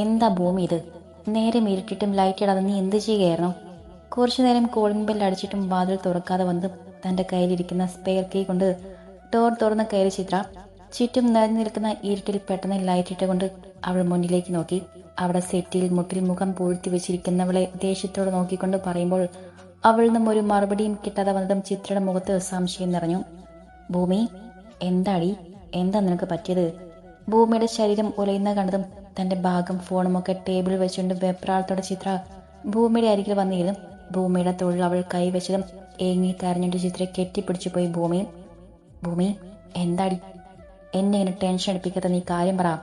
എന്താ ഭൂമി ഇത്? നേരം ഇരുട്ടിട്ടും ലൈറ്റ് ഇടാതെ നീ എന്ത് ചെയ്യുകയായിരുന്നു? കുറച്ചു നേരം കോളിംഗ് ബെൽ അടിച്ചിട്ടും വാതിൽ തുറക്കാതെ വന്ന് തന്റെ കയ്യിലിരിക്കുന്ന സ്പെയർ കീ കൊണ്ട് ഡോർ തുറന്ന് കയറി ചിത്ര. ചുറ്റും നിറഞ്ഞു നിൽക്കുന്ന ഇരുട്ടിൽ പെട്ടെന്ന് ലൈറ്റ് ഇട്ടുകൊണ്ട് അവൾ മുന്നിലേക്ക് നോക്കി. അവിടെ സെറ്റിൽ മുട്ടിൽ മുഖം പൂഴ്ത്തി വെച്ചിരിക്കുന്നവളെ ദേഷ്യത്തോട് നോക്കിക്കൊണ്ട് പറയുമ്പോൾ അവളിൽ നിന്നും ഒരു മറുപടിയും കിട്ടാതെ വന്നതും ചിത്രയുടെ മുഖത്ത് സംശയം നിറഞ്ഞു. ഭൂമി എന്താടി? എന്താ നിനക്ക് പറ്റിയത്? ഭൂമിയുടെ ശരീരം ഉലയുന്ന കണ്ടതും തന്റെ ഭാഗം ഫോണുമൊക്കെ ടേബിളിൽ വെച്ചുകൊണ്ട് വെപ്രാളത്തോടെ ചിത്ര ഭൂമിയുടെ അരികിൽ വന്നിരുന്നു. ഭൂമിയുടെ തൊഴിൽ അവൾ കൈവച്ചതും ഏങ്ങി കരഞ്ഞുകൊണ്ട് ചിത്ര കെട്ടിപ്പിടിച്ചു പോയി. ഭൂമി ഭൂമി എന്താടി? എന്നെ ഇങ്ങനെ ടെൻഷൻ അടിപ്പിക്കാത്ത നീ കാര്യം പറ.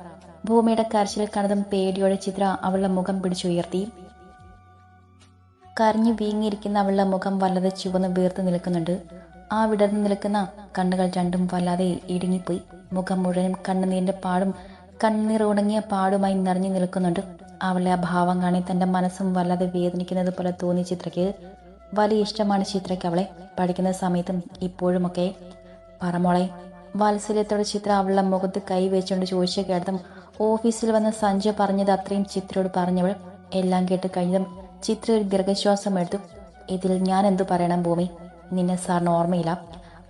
ഭൂമിയുടെ കരച്ചിൽ കണ്ടതും പേടിയോടെ ചിത്ര അവളുടെ മുഖം പിടിച്ചുയർത്തി. കരഞ്ഞു വീങ്ങിയിരിക്കുന്ന അവളുടെ മുഖം വല്ലാതെ ചുവന്ന് വീർത്ത് നിൽക്കുന്നുണ്ട്. ആ വിടർന്നു നിൽക്കുന്ന കണ്ണുകൾ രണ്ടും വല്ലാതെ ഇടുങ്ങിപ്പോയി. മുഖം മുഴുവനും കണ്ണുനീരിന്റെ പാടും കണ്ണീർ ഉണങ്ങിയ പാടുമായി നിറഞ്ഞു നിൽക്കുന്നുണ്ട്. അവളെ ആ ഭാവം കാണി തന്റെ മനസ്സും വല്ലാതെ വേദനിക്കുന്നത് പോലെ തോന്നി ചിത്രയ്ക്ക്. വലിയ ഇഷ്ടമാണ് ചിത്രയ്ക്ക് അവളെ. പഠിക്കുന്ന സമയത്തും ഇപ്പോഴുമൊക്കെ പറമോളെ വാത്സല്യത്തോടെ ചിത്ര അവളുടെ മുഖത്ത് കൈ വെച്ചുകൊണ്ട് ചോദിച്ചു കേട്ടതും ഓഫീസിൽ വന്ന സഞ്ജു പറഞ്ഞത് അത്രയും ചിത്രയോട് പറഞ്ഞവൾ എല്ലാം കേട്ട് കഴിഞ്ഞതും ചിത്ര ഒരു ദീർഘശ്വാസം എടുത്തു. ഇതിൽ ഞാൻ എന്തു പറയണം ഭൂമി? നിന്നെ സാറിന് ഓർമ്മയില്ല?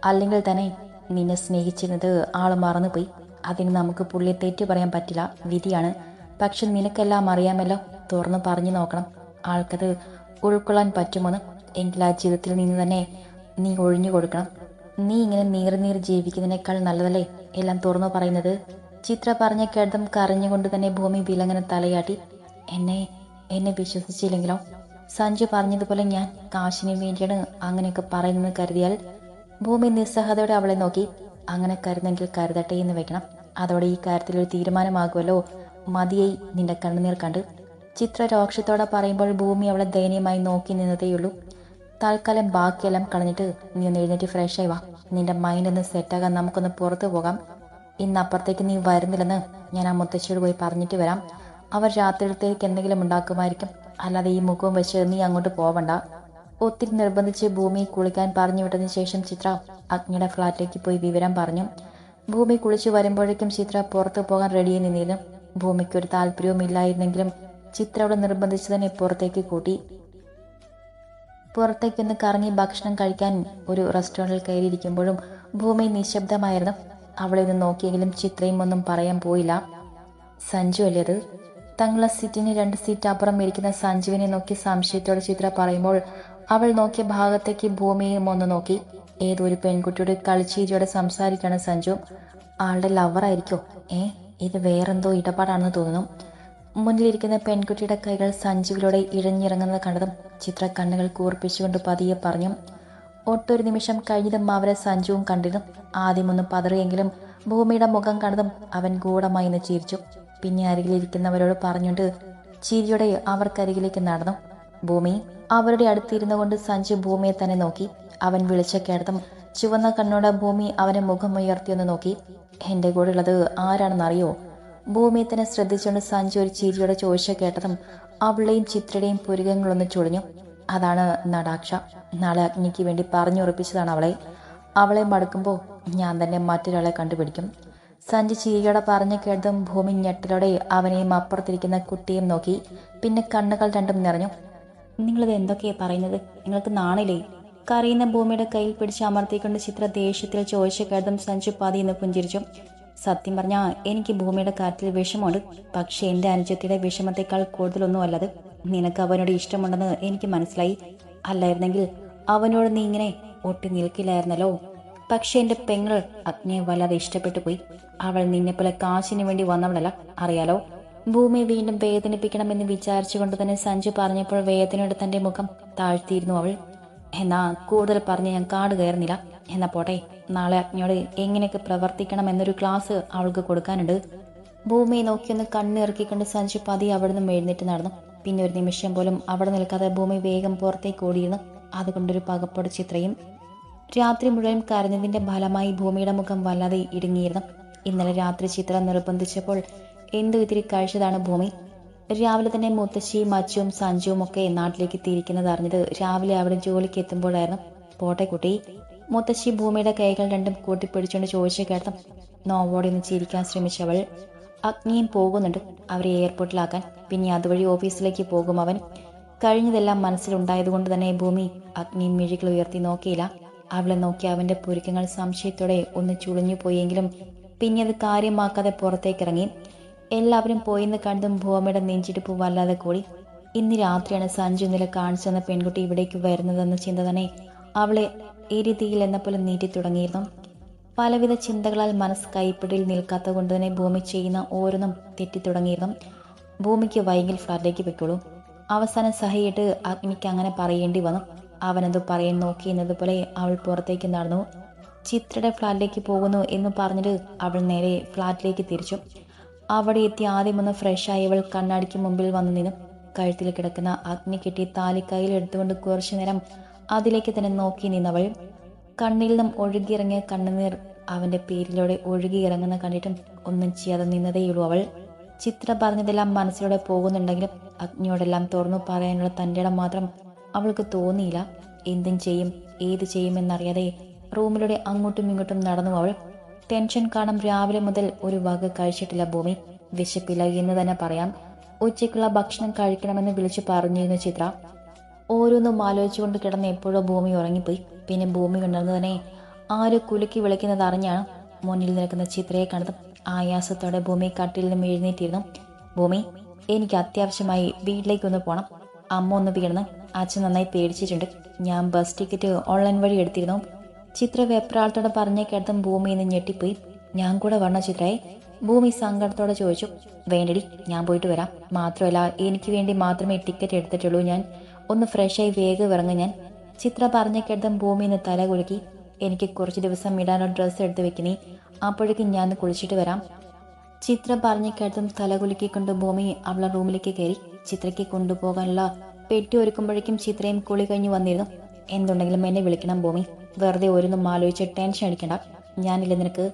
അല്ലെങ്കിൽ തന്നെ നിന്നെ സ്നേഹിച്ചിരുന്നത് ആൾ മറന്നുപോയി. അതിന് നമുക്ക് പുള്ളിയെ തെറ്റു പറയാൻ പറ്റില്ല. വിധിയാണ്. പക്ഷെ നിനക്കെല്ലാം അറിയാമല്ലോ. തുറന്നു പറഞ്ഞു നോക്കണം. ആൾക്കത് ഉൾക്കൊള്ളാൻ പറ്റുമെന്ന് എങ്കിൽ ആ ജീവിതത്തിൽ നിന്ന് തന്നെ നീ ഒഴിഞ്ഞു കൊടുക്കണം. നീ ഇങ്ങനെ നീറി ജീവിക്കുന്നതിനേക്കാൾ നല്ലതല്ലേ? എല്ലാം തുറന്നു പറയുന്നത്. ചിത്ര പറഞ്ഞ കേട്ടതും കരഞ്ഞുകൊണ്ട് തന്നെ ഭൂമി വിലങ്ങനെ തലയാട്ടി. എന്നെ എന്നെ വിശ്വസിച്ചില്ലെങ്കിലോ? സഞ്ജു പറഞ്ഞതുപോലെ ഞാൻ കാശിന് വേണ്ടിയാണ് അങ്ങനെയൊക്കെ പറയുന്നത് കരുതിയാൽ ഭൂമി നിസ്സഹതയോടെ അവളെ നോക്കി. അങ്ങനെ കരുതെങ്കിൽ കരുതട്ടെ എന്ന് വെക്കണം. അതോടെ ഈ കാര്യത്തിൽ ഒരു തീരുമാനമാകുമല്ലോ. മതിയായി നിന്റെ കണ്ണുനീർ കണ്ട്. ചിത്ര രോക്ഷത്തോടെ പറയുമ്പോൾ ഭൂമി അവളെ ദയനീയമായി നോക്കി നിന്നതേയുള്ളൂ. തൽക്കാലം ബാക്കിയെല്ലാം കളഞ്ഞിട്ട് നീ ഒന്ന് എഴുന്നേറ്റ് ഫ്രഷ് ആയി വാ. നിന്റെ മൈൻഡ് ഒന്ന് സെറ്റാകാൻ നമുക്കൊന്ന് പുറത്തു പോകാം. ഇന്ന് അപ്പുറത്തേക്ക് നീ വരുന്നില്ലെന്ന് ഞാൻ ആ മുത്തശ്ശിയോട് പോയി പറഞ്ഞിട്ട് വരാം. അവർ രാത്രിയിലത്തേക്ക് എന്തെങ്കിലും ഉണ്ടാക്കുമായിരിക്കും. അല്ലാതെ ഈ മുഖവും വെച്ച് നീ അങ്ങോട്ട് പോവണ്ട. ഒത്തിരി നിർബന്ധിച്ച് ഭൂമി കുളിക്കാൻ പറഞ്ഞു വിട്ടതിന് ശേഷം ചിത്ര അഗ്നിയുടെ ഫ്ലാറ്റിലേക്ക് പോയി വിവരം പറഞ്ഞു. ഭൂമി കുളിച്ചു വരുമ്പോഴേക്കും ചിത്ര പുറത്തു പോകാൻ റെഡിയായി നിന്നിരുന്നു. ഭൂമിക്ക് ഒരു താല്പര്യവും ഇല്ലായിരുന്നെങ്കിലും ചിത്ര അവിടെ നിർബന്ധിച്ച് തന്നെ പുറത്തേക്ക് കൂട്ടി. പുറത്തേക്കൊന്ന് കറങ്ങി ഭക്ഷണം കഴിക്കാൻ ഒരു റെസ്റ്റോറന്റിൽ കയറിയിരിക്കുമ്പോഴും ഭൂമി നിശബ്ദമായിരുന്നു. അവളെ ഒന്ന് നോക്കിയെങ്കിലും ചിത്രയും ഒന്നും പറയാൻ പോയില്ല. സഞ്ജു അല്ലേ അത്? തങ്ങളെ സീറ്റിന് രണ്ട് സീറ്റ് അപ്പുറം ഇരിക്കുന്ന സഞ്ജുവിനെ നോക്കി സംശയത്തോടെ ചിത്ര പറയുമ്പോൾ അവൾ നോക്കിയ ഭാഗത്തേക്ക് ഭൂമിയും ഒന്ന് നോക്കി. ഏതോ ഒരു പെൺകുട്ടിയോട് കളിച്ചീരിയോടെ സംസാരിക്കണ സഞ്ജു. ആളുടെ ലവറായിരിക്കോ ഏ ഇത് വേറെന്തോ ഇടപാടാണെന്ന് തോന്നുന്നു. മുന്നിലിരിക്കുന്ന പെൺകുട്ടിയുടെ കൈകൾ സഞ്ജുവിലൂടെ ഇഴഞ്ഞിറങ്ങുന്നത് കണ്ടതും ചിത്ര കണ്ണുകൾ കൂർപ്പിച്ചുകൊണ്ട് പതിയെ പറഞ്ഞു ഒട്ടൊരു നിമിഷം കഴിഞ്ഞതും അവരെ സഞ്ജുവും കണ്ടിരുന്നു. ആദ്യമൊന്ന് പതറിയെങ്കിലും ഭൂമിയുടെ മുഖം കണ്ടതും അവൻ ഗൂഢമായി നിന്ന് ചിരിച്ചു. പിന്നെ അരികിലിരിക്കുന്നവരോട് പറഞ്ഞുകൊണ്ട് ചിരിയോടെ അവർക്കരികിലേക്ക് നടന്നു. ഭൂമി. അവരുടെ അടുത്തിരുന്നു കൊണ്ട് സഞ്ജു ഭൂമിയെ തന്നെ നോക്കി. അവൻ വിളിച്ച കേട്ടതും ചുവന്ന കണ്ണോടെ ഭൂമി അവനെ മുഖം ഉയർത്തിയൊന്ന് നോക്കി. എന്റെ കൂടെ ഉള്ളത് ആരാണെന്നറിയോ? ഭൂമിയെ തന്നെ ശ്രദ്ധിച്ചുകൊണ്ട് സഞ്ജു ഒരു ചിരിയോടെ ചോദിച്ച കേട്ടതും അവളുടെയും ചിത്രയുടെയും പുരുകങ്ങളൊന്ന് ചൊളിഞ്ഞു. അതാണ് നടാക്ഷ. നാളെ അഗ്നിക്ക് വേണ്ടി പറഞ്ഞുറപ്പിച്ചതാണ് അവളെ. അവളെ മടുക്കുമ്പോൾ ഞാൻ തന്നെ മറ്റൊരാളെ കണ്ടുപിടിക്കും. സഞ്ജു ചിരിയോടെ പറഞ്ഞു കേട്ടതും ഭൂമി ഞെട്ടലോടെ അവനെയും അപ്പുറത്തിരിക്കുന്ന കുട്ടിയും നോക്കി. പിന്നെ കണ്ണുകൾ രണ്ടും നിറഞ്ഞു. നിങ്ങളിത് എന്തൊക്കെയാ പറയുന്നത്? നിങ്ങൾക്ക് നാണില്ലേ? കറിയുന്ന ഭൂമിയുടെ കയ്യിൽ പിടിച്ച് അമർത്തിക്കൊണ്ട് ചിത്ര ദേഷ്യത്തിൽ ചോദിച്ച കേട്ടതും സഞ്ജു പതിയെന്ന് പുഞ്ചിരിച്ചു. സത്യം പറഞ്ഞാ എനിക്ക് ഭൂമിയുടെ കാര്യത്തിൽ വിഷമമുണ്ട്. പക്ഷെ എന്റെ അനുജത്തിയുടെ വിഷമത്തെക്കാൾ കൂടുതലൊന്നും അല്ലത് നിനക്ക് അവനോട് ഇഷ്ടമുണ്ടെന്ന് എനിക്ക് മനസ്സിലായി. അല്ലായിരുന്നെങ്കിൽ അവനോട് നീ ഇങ്ങനെ ഒട്ടി നിൽക്കില്ലായിരുന്നല്ലോ. പക്ഷെ എന്റെ പെങ്ങൾ അഗ്നിയെ വല്ലാതെ ഇഷ്ടപ്പെട്ടു പോയി അവൾ നിന്നെപ്പോലെ കാശിന് വേണ്ടി വന്നവളല്ല. അറിയാലോ? ഭൂമിയെ വീണ്ടും വേദനിപ്പിക്കണമെന്ന് വിചാരിച്ചുകൊണ്ട് തന്നെ സഞ്ജു പറഞ്ഞപ്പോൾ വേദനയുടെ തന്റെ മുഖം താഴ്ത്തിയിരുന്നു അവൾ. എന്നാ കൂടുതൽ പറഞ്ഞ് ഞാൻ കാട് കയറുന്നില്ല. എന്നാ പോട്ടെ നാളെ അഗ്നിയോട് എങ്ങനെയൊക്കെ പ്രവർത്തിക്കണം എന്നൊരു ക്ലാസ് അവൾക്ക് കൊടുക്കാനുണ്ട്. ഭൂമിയെ നോക്കിയൊന്ന് കണ്ണിറക്കിക്കൊണ്ട് സഞ്ജു പതി അവിടെ നിന്നും എഴുന്നേറ്റ് നടന്നു. പിന്നെ ഒരു നിമിഷം പോലും അവിടെ നിൽക്കാതെ ഭൂമി വേഗം പുറത്തേക്ക് ഓടിയിരുന്നു. അതുകൊണ്ടൊരു പകപ്പോട് ചിത്രയും രാത്രി മുഴുവൻ കരഞ്ഞതിന്റെ ഫലമായി ഭൂമിയുടെ മുഖം വല്ലാതെ ഇടുങ്ങിയിരുന്നു. ഇന്നലെ രാത്രി ചിത്രം നിർബന്ധിച്ചപ്പോൾ എന്തു ഇത്തിരി കഴിച്ചതാണ് ഭൂമി? രാവിലെ തന്നെ മുത്തശ്ശിയും അച്ചുവും സഞ്ജുവും ഒക്കെ നാട്ടിലേക്ക് എത്തിയിരിക്കുന്നത് അറിഞ്ഞത് രാവിലെ അവിടെ ജോലിക്ക് എത്തുമ്പോഴായിരുന്നു. പോട്ടെ കുട്ടി. മുത്തശ്ശി ഭൂമിയുടെ കൈകൾ രണ്ടും കൂട്ടിപ്പിടിച്ചുകൊണ്ട് ചോദിച്ചു കേട്ടതും നോവോടെ ഒന്ന് ചിരിക്കാൻ ശ്രമിച്ചവൾ അഗ്നിയും പോകുന്നുണ്ട് അവരെ എയർപോർട്ടിലാക്കാൻ. പിന്നെ അതുവഴി ഓഫീസിലേക്ക് പോകും അവൻ. കഴിഞ്ഞതെല്ലാം മനസ്സിലുണ്ടായതുകൊണ്ട് തന്നെ ഭൂമി അഗ്നി മിഴികൾ ഉയർത്തി നോക്കിയില്ല. അവളെ നോക്കി അവന്റെ പുരുക്കങ്ങൾ സംശയത്തോടെ ഒന്ന് ചുളിഞ്ഞു പോയെങ്കിലും പിന്നെ അത് കാര്യമാക്കാതെ പുറത്തേക്കിറങ്ങി. എല്ലാവരും പോയിന്ന് കണ്ടും ഭൂമിയുടെ നെഞ്ചിടിപ്പ് വല്ലാതെ കൂടി. ഇന്ന് രാത്രിയാണ് സഞ്ജു ഇന്നലെ കാണിച്ചെന്ന പെൺകുട്ടി ഇവിടേക്ക് വരുന്നതെന്ന ചിന്ത തന്നെ അവളെ എരിതിയിൽ എന്ന പോലെ നീട്ടി തുടങ്ങിയിരുന്നു. പലവിധ ചിന്തകളാൽ മനസ്സ് കൈപ്പിടിയിൽ നിൽക്കാത്ത കൊണ്ട് തന്നെ ഭൂമി ചെയ്യുന്ന ഓരോന്നും തെറ്റിത്തുടങ്ങിയിരുന്നു ഭൂമിക്ക് വൈകിൽ ഫ്ലാറ്റിലേക്ക് പൊയ്ക്കോളൂ അവസാനം സഹയിട്ട് അഗ്നിക്ക് അങ്ങനെ പറയേണ്ടി വന്നു. അവനത് പറയാൻ നോക്കി എന്നതുപോലെ അവൾ പുറത്തേക്ക് നടന്നു. ചിത്രയുടെ ഫ്ലാറ്റിലേക്ക് പോകുന്നു എന്ന് പറഞ്ഞിട്ട് അവൾ നേരെ ഫ്ലാറ്റിലേക്ക് തിരിച്ചു. അവിടെ എത്തി ആദ്യം ഒന്ന് ഫ്രഷായി ഇവൾ കണ്ണാടിക്ക് മുമ്പിൽ വന്നു നിന്നു. കഴുത്തിൽ കിടക്കുന്ന അഗ്നി കെട്ടി താലി കയ്യിൽ എടുത്തുകൊണ്ട് കുറച്ചു നേരം അതിലേക്ക് തന്നെ നോക്കി നിന്നവൾ കണ്ണിൽ നിന്നും ഒഴുകിയിറങ്ങിയ കണ്ണുനീർ അവന്റെ പേരിലൂടെ ഒഴുകിയിറങ്ങുന്ന കണ്ടിട്ടും ഒന്നും ചെയ്യാതെ നിന്നതേയുള്ളൂ അവൾ. ചിത്ര പറഞ്ഞതെല്ലാം മനസ്സിലൂടെ പോകുന്നുണ്ടെങ്കിലും അഗ്നിയോടെല്ലാം തുറന്നു പറയാനുള്ള തന്റെ ഇടം മാത്രം അവൾക്ക് തോന്നിയില്ല. എന്തും ചെയ്യും ഏത് ചെയ്യുമെന്നറിയാതെ റൂമിലൂടെ അങ്ങോട്ടും ഇങ്ങോട്ടും നടന്നു അവൾ. ടെൻഷൻ കാരണം രാവിലെ മുതൽ ഒരു വക കഴിച്ചിട്ടില്ല ഭൂമി. വിശപ്പില്ല എന്ന് തന്നെ പറയാം. ഉച്ചയ്ക്കുള്ള ഭക്ഷണം കഴിക്കണമെന്ന് വിളിച്ചു പറഞ്ഞിരുന്നു ചിത്ര. ഓരോന്നും ആലോചിച്ചുകൊണ്ട് കിടന്ന് എപ്പോഴോ ഭൂമി ഉറങ്ങിപ്പോയി. പിന്നെ ഭൂമി തന്നെ ആരോ കുലുക്കി വിളിക്കുന്നത് അറിഞ്ഞാണ് മുന്നിൽ നിൽക്കുന്ന ചിത്രയെ കണ്ടതും ആയാസത്തോടെ ഭൂമി കട്ടിൽ എഴുന്നേറ്റിരുന്നു. ഭൂമി എനിക്ക് അത്യാവശ്യമായി വീട്ടിലേക്കൊന്ന് പോകണം അമ്മ ഒന്ന് വീണെന്ന് അച്ഛൻ നന്നായി പേടിച്ചിട്ടുണ്ട്. ഞാൻ ബസ് ടിക്കറ്റ് ഓൺലൈൻ വഴി എടുത്തിരുന്നു. ചിത്ര വെപ്രാളത്തോടെ പറഞ്ഞ കേട്ടതും ഭൂമി നിന്ന് ഞെട്ടിപ്പോയി. ഞാൻ കൂടെ വരണ ചിത്രയെ ഭൂമി സങ്കടത്തോടെ ചോദിച്ചു. വേണ്ടടി ഞാൻ പോയിട്ട് വരാം. മാത്രമല്ല എനിക്ക് വേണ്ടി മാത്രമേ ടിക്കറ്റ് എടുത്തിട്ടുള്ളൂ ഞാൻ. ഒന്ന് ഫ്രഷായി വേഗം ഇറങ്ങും ഞാൻ. ചിത്ര പറഞ്ഞ കേട്ടതും ഭൂമി നിന്ന് തല കുലുക്കി. എനിക്ക് കുറച്ച് ദിവസം ഇടാനോ ഡ്രസ്സ് എടുത്ത് വെക്കണേ. അപ്പോഴേക്കും ഞാൻ കുളിച്ചിട്ട് വരാം. ചിത്ര പറഞ്ഞു കേട്ടതും തലകുലുക്കിക്കൊണ്ട് ഭൂമി അവളെ റൂമിലേക്ക് കയറി. ചിത്രയ്ക്ക് കൊണ്ടുപോകാനുള്ള പെട്ടി ഒരുക്കുമ്പോഴേക്കും ചിത്രയും കുളി കഴിഞ്ഞു വന്നിരുന്നു. എന്തുണ്ടെങ്കിലും എന്നെ വിളിക്കണം ഭൂമി. വെറുതെ ഒരുന്നും ആലോചിച്ച് ടെൻഷൻ അടിക്കണ്ട. ഞാനില്ല നിനക്ക്?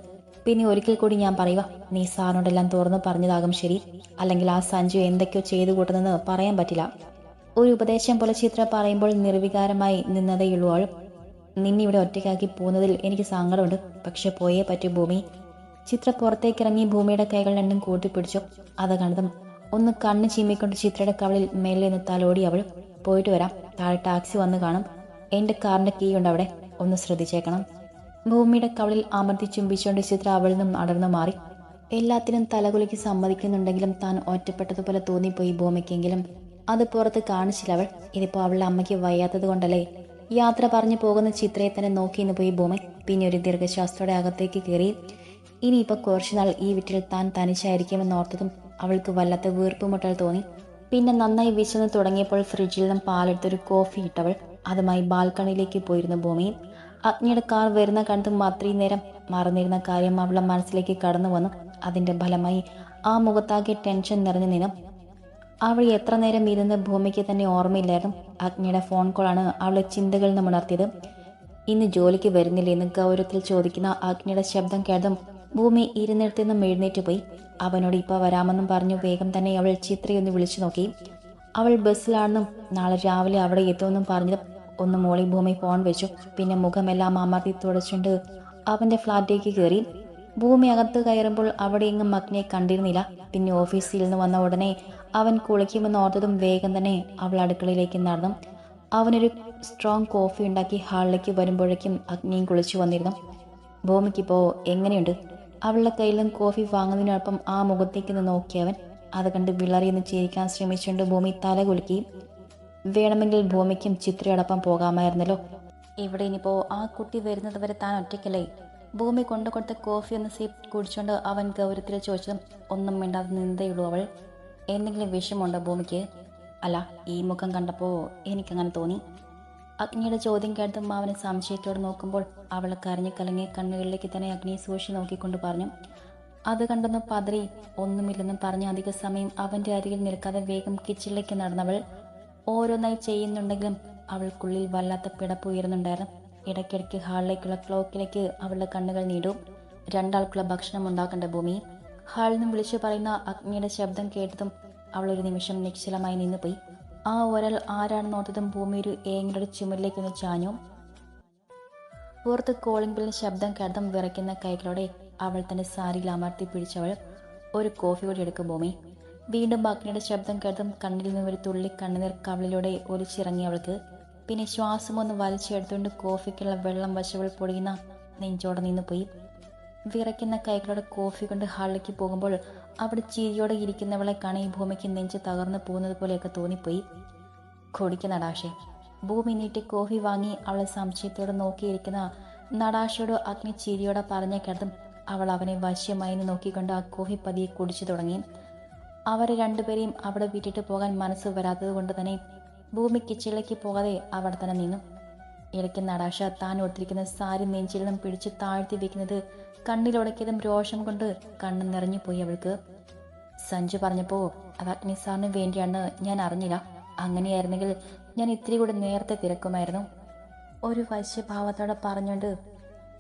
പിന്നെ ഒരിക്കൽ കൂടി ഞാൻ പറയുക നീ സാറിനോടെല്ലാം തുറന്നു പറഞ്ഞതാകും ശരി. അല്ലെങ്കിൽ ആ സഞ്ജു എന്തൊക്കെയോ ചെയ്തു കൂട്ടുന്നെന്ന് പറയാൻ പറ്റില്ല. ഒരു ഉപദേശം പോലെ ചിത്ര പറയുമ്പോൾ നിർവികാരമായി നിന്നതേയുള്ളൂ നിന്നെ നിന്നിവിടെ ഒറ്റയ്ക്കാക്കി പോകുന്നതിൽ എനിക്ക് സങ്കടമുണ്ട്. പക്ഷെ പോയേ പറ്റൂ ഭൂമി. ചിത്ര പുറത്തേക്കിറങ്ങി ഭൂമിയുടെ കൈകൾ രണ്ടും കൂട്ടിപ്പിടിച്ചു. അത് കണ്ടതും ഒന്ന് കണ്ണ് ചീമ്മിക്കൊണ്ട് ചിത്രയുടെ കവളിൽ മേലെ നിന്ന് തലോടി അവൾ. പോയിട്ട് വരാം. താഴെ ടാക്സി വന്ന് കാണും. എന്റെ കാറിന്റെ കീ ഉണ്ട് അവിടെ ഒന്ന് ശ്രദ്ധിച്ചേക്കണം. ഭൂമിയുടെ കവളിൽ അമർത്തി ചുംബിച്ചുകൊണ്ട് ചിത്ര അവളിൽ നിന്നും അടർന്നു മാറി. എല്ലാത്തിനും തലകുലിക്ക് സമ്മതിക്കുന്നുണ്ടെങ്കിലും താൻ ഒറ്റപ്പെട്ടതുപോലെ തോന്നിപ്പോയി ഭൂമിക്കെങ്കിലും. അത് പുറത്ത് കാണിച്ചില്ല അവൾ. ഇതിപ്പോ അവളുടെ അമ്മയ്ക്ക് വയ്യാത്തത് കൊണ്ടല്ലേ? യാത്ര പറഞ്ഞു പോകുന്ന ചിത്രയെ തന്നെ നോക്കി നിന്ന് പോയി ഭൂമി. പിന്നെ ഒരു ദീർഘശ്വാസത്തോടെ അകത്തേക്ക് കയറി. ഇനിയിപ്പോൾ കുറച്ചുനാൾ ഈ വീട്ടിൽ താൻ തനിച്ചായിരിക്കുമെന്ന് ഓർത്തതും അവൾക്ക് വല്ലാത്ത വീർപ്പുമുട്ടൽ തോന്നി. പിന്നെ നന്നായി വിശന്ന് തുടങ്ങിയപ്പോൾ ഫ്രിഡ്ജിൽ നിന്നും പാലെടുത്തൊരു കോഫി ഇട്ടവൾ. അതുമായി ബാൽക്കണിയിലേക്ക് പോയിരുന്നു ഭൂമി. അഗ്നിയുടെ കാർ വരുന്ന കണ്ടു അത്രയും നേരം മറന്നിരുന്ന കാര്യം അവളുടെ മനസ്സിലേക്ക് കടന്നു വന്നു. അതിന്റെ ഫലമായി ആ മുഖത്താകെ ടെൻഷൻ നിറഞ്ഞു നിന്നു. അവൾ എത്ര നേരം ഇരുന്ന് ഭൂമിക്ക് തന്നെ ഓർമ്മയില്ലായിരുന്നു. അഗ്നിയുടെ ഫോൺ കോളാണ് അവളെ ചിന്തകളിൽ നിന്ന് ഉണർത്തിയത്. ഇന്ന് ജോലിക്ക് വരുന്നില്ല എന്ന് ഗൗരവത്തിൽ ചോദിക്കുന്ന അഗ്നിയുടെ ശബ്ദം കേട്ടതും ഭൂമി ഇരുന്നിടത്തു നിന്നും എഴുന്നേറ്റ് പോയി. അവനോട് ഇപ്പോൾ വരാമെന്നും പറഞ്ഞു വേഗം തന്നെ അവൾ ചിത്രയൊന്ന് വിളിച്ചു നോക്കി. അവൾ ബസ്സിലാണെന്നും നാളെ രാവിലെ അവിടെ എത്തുമെന്നും പറഞ്ഞതും ഒന്ന് മോളി ഭൂമി ഫോൺ വെച്ചു. പിന്നെ മുഖമെല്ലാം അമർത്തി തുടച്ചുകൊണ്ട് അവന്റെ ഫ്ലാറ്റിലേക്ക് കയറി. ഭൂമി അകത്ത് കയറുമ്പോൾ അവിടെ എങ്ങും മഗ്നെ കണ്ടിരുന്നില്ല. പിന്നെ ഓഫീസിൽ നിന്ന് വന്ന ഉടനെ അവൻ കുളിക്കുമെന്ന് ഓർത്തതും വേഗം തന്നെ അവൾ അടുക്കളയിലേക്ക് നടന്നു. അവനൊരു സ്ട്രോങ് കോഫി ഉണ്ടാക്കി ഹാളിലേക്ക് വരുമ്പോഴേക്കും അഗ്നിയും കുളിച്ചു വന്നിരുന്നു. ഭൂമിക്കിപ്പോൾ എങ്ങനെയുണ്ട്? അവളുടെ നിന്ന് കോഫി വാങ്ങുന്നതിനൊപ്പം ആ മുഖത്തേക്ക് നിന്ന് നോക്കിയവൻ അത് കണ്ട് വിളറിയെന്ന് ചിരിക്കാൻ ശ്രമിച്ചുകൊണ്ട് ഭൂമി തല കുലുക്കി. വേണമെങ്കിൽ ഭൂമിക്കും ചിത്രയോടൊപ്പം പോകാമായിരുന്നല്ലോ. ഇവിടെ ഇനിയിപ്പോൾ ആ കുട്ടി വരുന്നത് വരെ താൻ ഒറ്റയ്ക്കല്ലേ? ഭൂമി കൊണ്ടു കൊടുത്ത കോഫി ഒന്ന് സീപ്പ് കുടിച്ചുകൊണ്ട് അവൻ ഗൗരവത്തിൽ ചോദിച്ചതും ഒന്നും മിണ്ടാതെ നിന്നതേയുള്ളൂ അവൾ. എന്തെങ്കിലും വിഷമമുണ്ടോ ഭൂമിക്ക്? അല്ല ഈ മുഖം കണ്ടപ്പോൾ എനിക്കങ്ങനെ തോന്നി. അഗ്നിയുടെ ചോദ്യം കേട്ടതും അവനെ സംശയത്തോടെ നോക്കുമ്പോൾ അവൾ കരഞ്ഞു കലങ്ങി കണ്ണുകളിലേക്ക് തന്നെ അഗ്നിയെ സൂക്ഷിച്ച് നോക്കിക്കൊണ്ട് പറഞ്ഞു അത് കണ്ടെന്ന് പതറി ഒന്നുമില്ലെന്നും പറഞ്ഞ് അധിക സമയം അവന്റെ അരികിൽ നിൽക്കാതെ വേഗം കിച്ചണിലേക്ക് നടന്നവൾ ഓരോന്നായി ചെയ്യുന്നുണ്ടെങ്കിലും അവൾക്കുള്ളിൽ വല്ലാത്ത പിടപ്പ് ഉയരുന്നുണ്ടായിരുന്നു. ഇടയ്ക്കിടയ്ക്ക് ഹാളിലേക്കുള്ള ക്ലോക്കിലേക്ക് അവളുടെ കണ്ണുകൾ നീടും. രണ്ടാൾക്കുള്ള ഭക്ഷണം ഉണ്ടാക്കേണ്ട ഭൂമി. ഹാളിൽ നിന്ന് വിളിച്ചു പറയുന്ന അഗ്നിയുടെ ശബ്ദം കേട്ടതും അവൾ ഒരു നിമിഷം നിശ്ചലമായി നിന്നുപോയി. ആ ഒരാൾ ആരാണെന്ന് ഓർത്തതും ഭൂമി ഒരു ഏങ്ങിയുടെ ചുമലിലേക്ക് ഒന്ന് ചാഞ്ഞു. പുറത്ത് കോളിംഗ് ബില്ലിന് ശബ്ദം കേട്ടതും വിറയ്ക്കുന്ന കൈകളോടെ അവൾ തന്റെ സാരിയിൽ അമർത്തി പിടിച്ചവൾ. ഒരു കോഫി കൂടി എടുക്കും ഭൂമി. വീണ്ടും ബാക്കിയുടെ ശബ്ദം കേട്ടതും കണ്ണിൽ നിന്ന് ഒരു തുള്ളി കണ്ണുനീർ കവളിലൂടെ ഒലിച്ചിറങ്ങി അവൾക്ക്. പിന്നെ ശ്വാസം ഒന്ന് വലിച്ചെടുത്തുകൊണ്ട് കോഫിക്കുള്ള വെള്ളം വശവൾ പൊടിയുന്ന നെഞ്ചോടെ നിന്ന് പോയി വിറയ്ക്കുന്ന കൈകളോടെ കോഫി കൊണ്ട് ഹാളിലേക്ക് പോകുമ്പോൾ അവിടെ ചിരിയോടെ ഇരിക്കുന്നവളെ കാണി ഭൂമിക്ക് നെഞ്ച് തകർന്നു പോകുന്നത് പോലെയൊക്കെ തോന്നിപ്പോയി. കൊടിക്ക് നടാശെ. ഭൂമി നീട്ടി കോഫി വാങ്ങി അവളെ സംശയത്തോടെ നോക്കിയിരിക്കുന്ന നടാശയോട് അഗ്നി ചിരിയോടെ പറഞ്ഞ കിടന്നും അവൾ അവനെ വശ്യമായി നോക്കിക്കൊണ്ട് ആ കോഫി പതിയെ കുടിച്ചു തുടങ്ങി. അവരെ രണ്ടുപേരെയും അവിടെ വിട്ടിട്ട് പോകാൻ മനസ്സ് വരാത്തത് കൊണ്ട് തന്നെ ഭൂമി കിച്ചണിലേക്ക് പോകാതെ അവിടെ തന്നെ നിന്നു. ഇടയ്ക്ക് നടാശ താൻ ഒത്തിരിക്കുന്ന സാരി നെഞ്ചിൽ പിടിച്ച് താഴ്ത്തി വെക്കുന്നത് കണ്ണിലുടക്കിയതും രോഷം കൊണ്ട് കണ്ണ് നിറഞ്ഞു പോയി അവൾക്ക്. സഞ്ജു പറഞ്ഞപ്പോൾ അത് അഗ്നി സാറിന് വേണ്ടിയാണ് ഞാൻ അറിഞ്ഞില്ല. അങ്ങനെയായിരുന്നെങ്കിൽ ഞാൻ ഇത്തിരി കൂടി നേരത്തെ തിരക്കുമായിരുന്നു. ഒരു വശ്യഭാവത്തോടെ പറഞ്ഞുകൊണ്ട്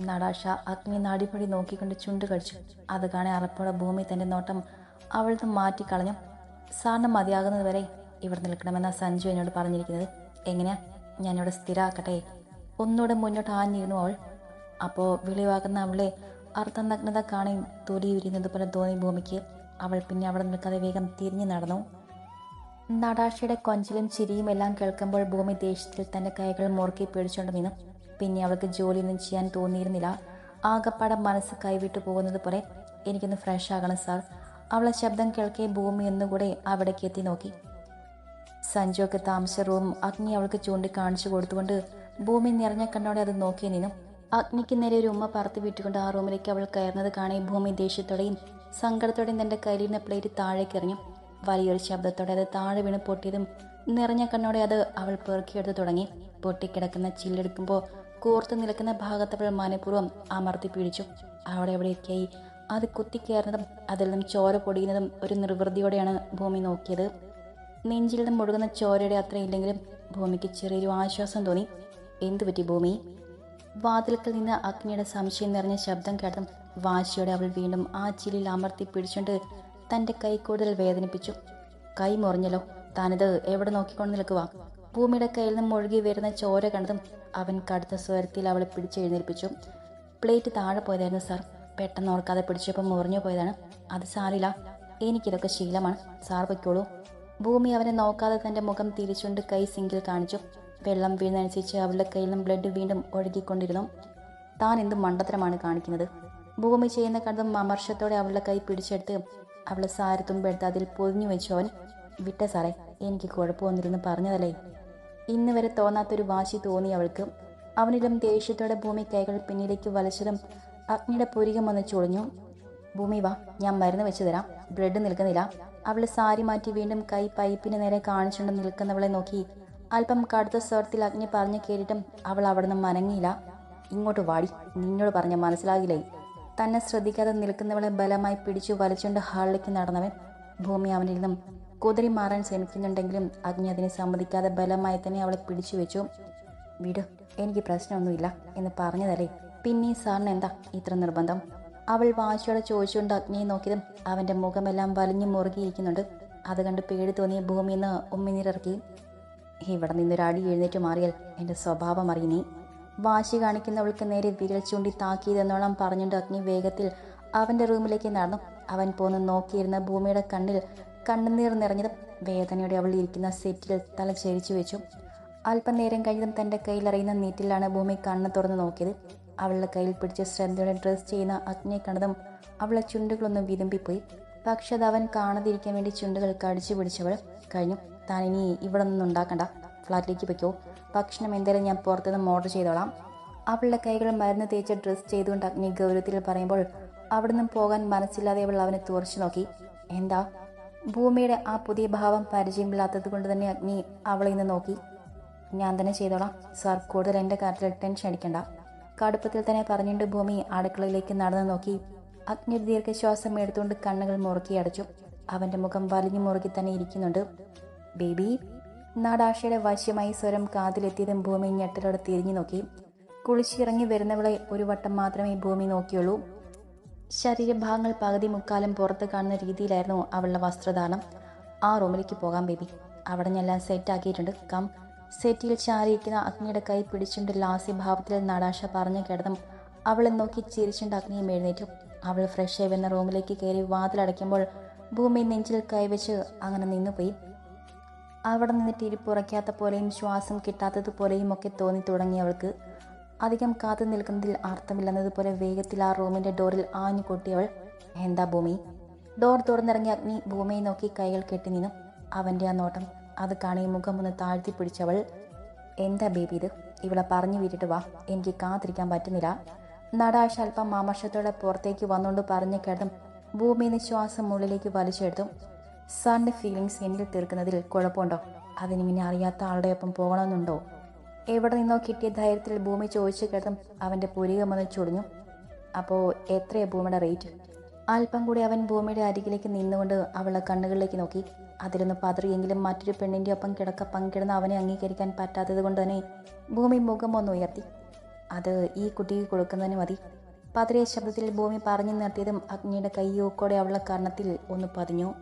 നടാശ അഗ്നി നാടിപ്പടി നോക്കിക്കൊണ്ട് ചുണ്ട് കടിച്ചു. അത് കാണാൻ അറപ്പോടെ ഭൂമി തന്റെ നോട്ടം അവൾക്ക് മാറ്റിക്കളഞ്ഞു. സാറിന് മതിയാകുന്നത് വരെ ഇവിടെ നിൽക്കണമെന്ന സഞ്ജു എന്നോട് പറഞ്ഞിരിക്കുന്നത്. എങ്ങനെയാ? ഞാനിവിടെ സ്ഥിരമാക്കട്ടെ ഒന്നുകൂടെ മുന്നോട്ട് ആഞ്ഞിരുന്നു അവൾ. അപ്പോൾ വിളിവാക്കുന്ന അവളെ അർത്ഥനഗ്നത കാണി തൊലി ഉരിയുന്നത് പോലെ തോന്നി ഭൂമിക്ക്. അവൾ പിന്നെ അവിടെ നിൽക്കാതെ വേഗം തിരിഞ്ഞു നടന്നു. നടാശയുടെ കൊഞ്ചലും ചിരിയും എല്ലാം കേൾക്കുമ്പോൾ ഭൂമി ദേഷ്യത്തിൽ തന്റെ കൈകൾ മുറുക്കി പിടിച്ചുകൊണ്ട് നിന്നു. പിന്നെ അവൾക്ക് ജോലിയൊന്നും ചെയ്യാൻ തോന്നിയിരുന്നില്ല. ആകപ്പാടെ മനസ്സ് കൈവിട്ടു പോകുന്നത് പോലെ എനിക്കൊന്ന് ഫ്രഷ് ആകണം സാർ. അവളെ ശബ്ദം കേൾക്കെ ഭൂമി എന്നുകൂടെ അവിടേക്ക് എത്തി നോക്കി. സഞ്ജുവൊക്കെ താമസിച്ച അഗ്നി അവൾക്ക് ചൂണ്ടിക്കാണിച്ചു കൊടുത്തുകൊണ്ട് ഭൂമി നിറഞ്ഞ കണ്ണോടെ അത് നോക്കി നിന്നു. അഗ്നിക്ക് നേരെ ഒരു ഉമ്മ പറത്തി വിട്ടുകൊണ്ട് ആ റൂമിലേക്ക് അവൾ കയറുന്നത് കാണി ഭൂമി ദേഷ്യത്തോടെയും സങ്കടത്തോടെയും തന്റെ കയ്യിലിരുന്ന പ്ലേറ്റ് താഴേക്ക് എറിഞ്ഞു. വലിയൊരു ശബ്ദത്തോടെ അത് താഴെ വീണ് പൊട്ടിയതും നിറഞ്ഞ കണ്ണോടെ അത് അവൾ പെറുക്കിയെടുത്ത് തുടങ്ങി. പൊട്ടിക്കിടക്കുന്ന ചില്ലെടുക്കുമ്പോൾ കൂർത്ത് നിൽക്കുന്ന ഭാഗത്ത് അവൾ മനഃപൂർവം അമർത്തി പിടിച്ചു. അവിടെ എവിടെയൊക്കെയായി? അത് കുത്തിക്കയറുന്നതും അതിൽ നിന്നും ചോര പൊടിയുന്നതും ഒരു നിർവൃതിയോടെയാണ് ഭൂമി നോക്കിയത്. നെഞ്ചിൽ നിന്നും മുഴുകുന്ന ചോരയുടെ അത്ര ഇല്ലെങ്കിലും ഭൂമിക്ക് ചെറിയൊരു ആശ്വാസം തോന്നി. എന്തു പറ്റി ഭൂമി? വാതിൽക്കൽ നിന്ന് അഗ്നിയുടെ സംശയം നിറഞ്ഞ ശബ്ദം കേട്ടതും വാശിയോടെ അവൾ വീണ്ടും ആ ചിലിൽ അമർത്തി പിടിച്ചുകൊണ്ട് തന്റെ കൈ കൂടുതൽ വേദനിപ്പിച്ചു. കൈ മുറിഞ്ഞല്ലോ താനിത് എവിടെ നോക്കിക്കൊണ്ട് നിൽക്കുക ഭൂമിയുടെ കയ്യിൽ നിന്നും ഒഴുകി വരുന്ന ചോര കണ്ടതും അവൻ കടുത്ത സ്വരത്തിൽ അവളെ പിടിച്ചെഴുന്നേൽപ്പിച്ചു പ്ലേറ്റ് താഴെ പോയതായിരുന്നു സാർ. പെട്ടെന്ന് ഓർക്കാതെ പിടിച്ചപ്പോൾ മുറിഞ്ഞു പോയതാണ്. അത് സാരില്ല എനിക്കിതൊക്കെ ശീലമാണ്. സാർ പൊയ്ക്കോളൂ. ഭൂമി അവനെ നോക്കാതെ തന്റെ മുഖം തിരിച്ചുകൊണ്ട് കൈ സിങ്കിൽ കാണിച്ചു. വെള്ളം വീണനുസരിച്ച് അവളുടെ കയ്യിൽ നിന്നും ബ്ലഡ് വീണ്ടും ഒഴുകിക്കൊണ്ടിരുന്നു. താൻ എന്ത് മണ്ടത്തരമാണ് കാണിക്കുന്നത്? ഭൂമി ചെയ്യുന്ന കണ്ടും അമർഷത്തോടെ അവളുടെ കൈ പിടിച്ചെടുത്ത് അവളെ സാരത്തുമ്പെടുത്ത് അതിൽ പൊതിഞ്ഞു വെച്ചു അവൻ. വിട്ട സാറേ എനിക്ക് കുഴപ്പമൊന്നിരുന്ന് പറഞ്ഞതല്ലേ? ഇന്ന് വരെ തോന്നാത്തൊരു വാശി തോന്നി അവൾക്ക്. അവനിലും ദേഷ്യത്തോടെ ഭൂമി കൈകൾ പിന്നിലേക്ക് വലിച്ചതും അഗ്നിയുടെ പുരികം വന്ന് ചൊളിഞ്ഞു. ഭൂമി വാ ഞാൻ മരുന്ന് വെച്ചു തരാം. ബ്ലഡ് നിൽക്കുന്നില്ല. അവൾ സാരി മാറ്റി വീണ്ടും കൈ പൈപ്പിന് നേരെ കാണിച്ചുകൊണ്ട് നിൽക്കുന്നവളെ നോക്കി. അല്പം കടുത്ത സ്വരത്തിൽ അഗ്നി പറഞ്ഞു കേട്ടിട്ടും അവൾ അവിടെ നിന്ന് മനങ്ങിയില്ല. ഇങ്ങോട്ട് വാടി നിന്നോട് പറഞ്ഞ മനസ്സിലാകില്ലേ തന്നെ ശ്രദ്ധിക്കാതെ നിൽക്കുന്നവളെ ബലമായി പിടിച്ചു വലിച്ചുകൊണ്ട് ഹാളിലേക്ക് നടന്നവൻ ഭൂമി അവനിൽ നിന്നും കുതിരി മാറാൻ ശ്രമിക്കുന്നുണ്ടെങ്കിലും അഗ്നി അതിനെ സമ്മതിക്കാതെ ബലമായി തന്നെ അവളെ പിടിച്ചു വെച്ചു. വിട് എനിക്ക് പ്രശ്നമൊന്നുമില്ല എന്ന് പറഞ്ഞതല്ലേ? പിന്നെ സാറിന് എന്താ ഇത്ര നിർബന്ധം? അവൾ വാശിയോടെ ചോദിച്ചുകൊണ്ട് അഗ്നിയെ നോക്കിയതും അവന്റെ മുഖമെല്ലാം വലിഞ്ഞു മുറുകിയിരിക്കുന്നുണ്ട്. അത് കണ്ട് പേടി തോന്നിയ ഭൂമിയിൽ നിന്ന് ഉമ്മിനീരിറക്കി. ഇവിടെ നിന്നൊരടി എഴുന്നേറ്റ് മാറിയാൽ എന്റെ സ്വഭാവം അറിയുന്നേ വാശി കാണിക്കുന്നവൾക്ക് നേരെ വിരൽ ചൂണ്ടി താക്കിയതെന്നോളം പറഞ്ഞുകൊണ്ട് അഗ്നി വേഗത്തിൽ അവന്റെ റൂമിലേക്ക് നടന്നു. അവൻ പോന്ന് നോക്കിയിരുന്ന ഭൂമിയുടെ കണ്ണിൽ കണ്ണുനീർ നിറഞ്ഞതും വേദനയോടെ അവൾ ഇരിക്കുന്ന സെറ്റിൽ തല ചരിച്ചു വെച്ചു. അല്പനേരം കഴിഞ്ഞതും തന്റെ കയ്യിലറിയുന്ന നീറ്റിലാണ് ഭൂമി കണ്ണ് തുറന്ന് നോക്കിയത്. അവളുടെ കയ്യിൽ പിടിച്ച് ശ്രദ്ധയോടെ ഡ്രസ് ചെയ്യുന്ന അഗ്നിയെ കണ്ടതും അവളെ ചുണ്ടുകളൊന്ന് വിതുമ്പിപ്പോയി. പക്ഷെ അത് അവൻ കാണാതിരിക്കാൻ വേണ്ടി ചുണ്ടുകൾ കടിച്ചു പിടിച്ചവൾ കഴിഞ്ഞു. താൻ ഇനി ഇവിടെ നിന്നും ഉണ്ടാക്കണ്ട. ഫ്ലാറ്റിലേക്ക് പൊയ്ക്കോ. ഭക്ഷണം എന്തായാലും ഞാൻ പുറത്തുനിന്ന് ഓർഡർ ചെയ്തോളാം. അവളുടെ കൈകൾ മരുന്ന് തേച്ച് ഡ്രസ് ചെയ്തുകൊണ്ട് അഗ്നി ഗൗരവത്തിൽ പറയുമ്പോൾ അവിടെ നിന്നും പോകാൻ മനസ്സില്ലാതെ അവൾ അവനെ തുറച്ചു നോക്കി. എന്താ? ഭൂമിയുടെ ആ പുതിയ ഭാവം പരിചയമില്ലാത്തത് കൊണ്ട് തന്നെ അഗ്നി അവളെ ഇന്ന് നോക്കി. ഞാൻ തന്നെ ചെയ്തോളാം. സാർ കൂടുതൽ എന്റെ കാര്യത്തിൽ ടെൻഷൻ അടിക്കണ്ട. കടുപ്പത്തിൽ തന്നെ പറഞ്ഞിട്ട് ഭൂമി അടുക്കളയിലേക്ക് നടന്നു നോക്കി. അഗ്നി ദീർഘശ്വാസം എടുത്തുകൊണ്ട് കണ്ണുകൾ മുറുക്കി അടച്ചു. അവന്റെ മുഖം വലിഞ്ഞു മുറുക്കി തന്നെ ഇരിക്കുന്നുണ്ട്. ബേബി നാടാശയുടെ വശ്യമായി സ്വരം കാതിലെത്തിയതും ഭൂമി ഞെട്ടലോടെ തിരിഞ്ഞു നോക്കി. കുളിച്ചിറങ്ങി വരുന്നവളെ ഒരു വട്ടം മാത്രമേ ഭൂമി നോക്കിയുള്ളൂ. ശരീരഭാഗങ്ങൾ പകുതി മുക്കാലും പുറത്ത് കാണുന്ന രീതിയിലായിരുന്നു അവളുടെ വസ്ത്രധാരണം. ആ റൂമിലേക്ക് പോകാം ബേബി. അവിടെ ഞാൻ സെറ്റ് ആക്കിയിട്ടുണ്ട് കം. സെറ്റിൽ ചാരിയിരിക്കുന്ന അഗ്നിയുടെ കൈ പിടിച്ചുകൊണ്ട് ലാസ്യഭാവത്തിൽ നടാശ പറഞ്ഞു കിടന്നും അവളെ നോക്കി ചിരിച്ചുകൊണ്ട് അഗ്നിയും എഴുന്നേറ്റു. അവൾ ഫ്രഷ് ആയി വന്ന റൂമിലേക്ക് കയറി വാതിലടയ്ക്കുമ്പോൾ ഭൂമി നെഞ്ചിൽ കൈവച്ച് അങ്ങനെ നിന്നുപോയി. അവിടെ നിന്നിട്ട് ഇരിപ്പുറയ്ക്കാത്ത പോലെയും ശ്വാസം കിട്ടാത്തതുപോലെയും ഒക്കെ തോന്നി തുടങ്ങി അവൾക്ക്. അധികം കാത്തു നിൽക്കുന്നതിൽ അർത്ഥമില്ലെന്നതുപോലെ വേഗത്തിൽ ആ റൂമിന്റെ ഡോറിൽ ആഞ്ഞു കൊട്ടിയവൾ എന്താ ഭൂമി? ഡോർ തുറന്നിറങ്ങിയ അഗ്നി ഭൂമിയെ നോക്കി കൈകൾ കെട്ടി നിന്നു. അവന്റെ ആ നോട്ടം അത് കാണി ഒന്ന് താഴ്ത്തി പിടിച്ചവൾ എന്താ ബേബി ഇത്? ഇവിടെ പറഞ്ഞു വിട്ടിട്ട് വാ. എനിക്ക് കാത്തിരിക്കാൻ പറ്റുന്നില്ല. നടാശ അല്പം മാമർഷത്തോടെ പുറത്തേക്ക് വന്നുകൊണ്ട് പറഞ്ഞു കേട്ടും ഭൂമി നിശ്വാസം ഉള്ളിലേക്ക് വലിച്ചെടുത്തു സാറിന്റെ ഫീലിങ്സ് എന്നിൽ തീർക്കുന്നതിൽ കുഴപ്പമുണ്ടോ? അതിനിങ്ങനെ അറിയാത്ത ആളുടെ ഒപ്പം പോകണമെന്നുണ്ടോ? എവിടെ നിന്നോ കിട്ടിയ ധൈര്യത്തിൽ ഭൂമി ചോദിച്ചു കേട്ടും അവന്റെ പുരികം വന്ന് ചുടിഞ്ഞു. അപ്പോൾ എത്രയാ ഭൂമിയുടെ റേറ്റ്? അല്പം കൂടി അവൻ ഭൂമിയുടെ അരികിലേക്ക് നിന്നുകൊണ്ട് അവളുടെ കണ്ണുകളിലേക്ക് നോക്കി. അതിലൊന്ന് പതറിയെങ്കിലും മറ്റൊരു പെണ്ണിന്റെ ഒപ്പം കിടക്ക പങ്കിടുന്ന അവനെ അംഗീകരിക്കാൻ പറ്റാത്തത് കൊണ്ട് തന്നെ ഭൂമി മുഖം ഒന്ന് ഉയർത്തി. അത് ഈ കുട്ടിക്ക് കൊടുക്കുന്നതിന് മതി. പതറിയ ശബ്ദത്തിൽ ഭൂമി പറഞ്ഞു നിർത്തിയതും അഗ്നിയുടെ കൈയൂക്കോടെ അവളുടെ കർണത്തിൽ ഒന്ന് പതിഞ്ഞു.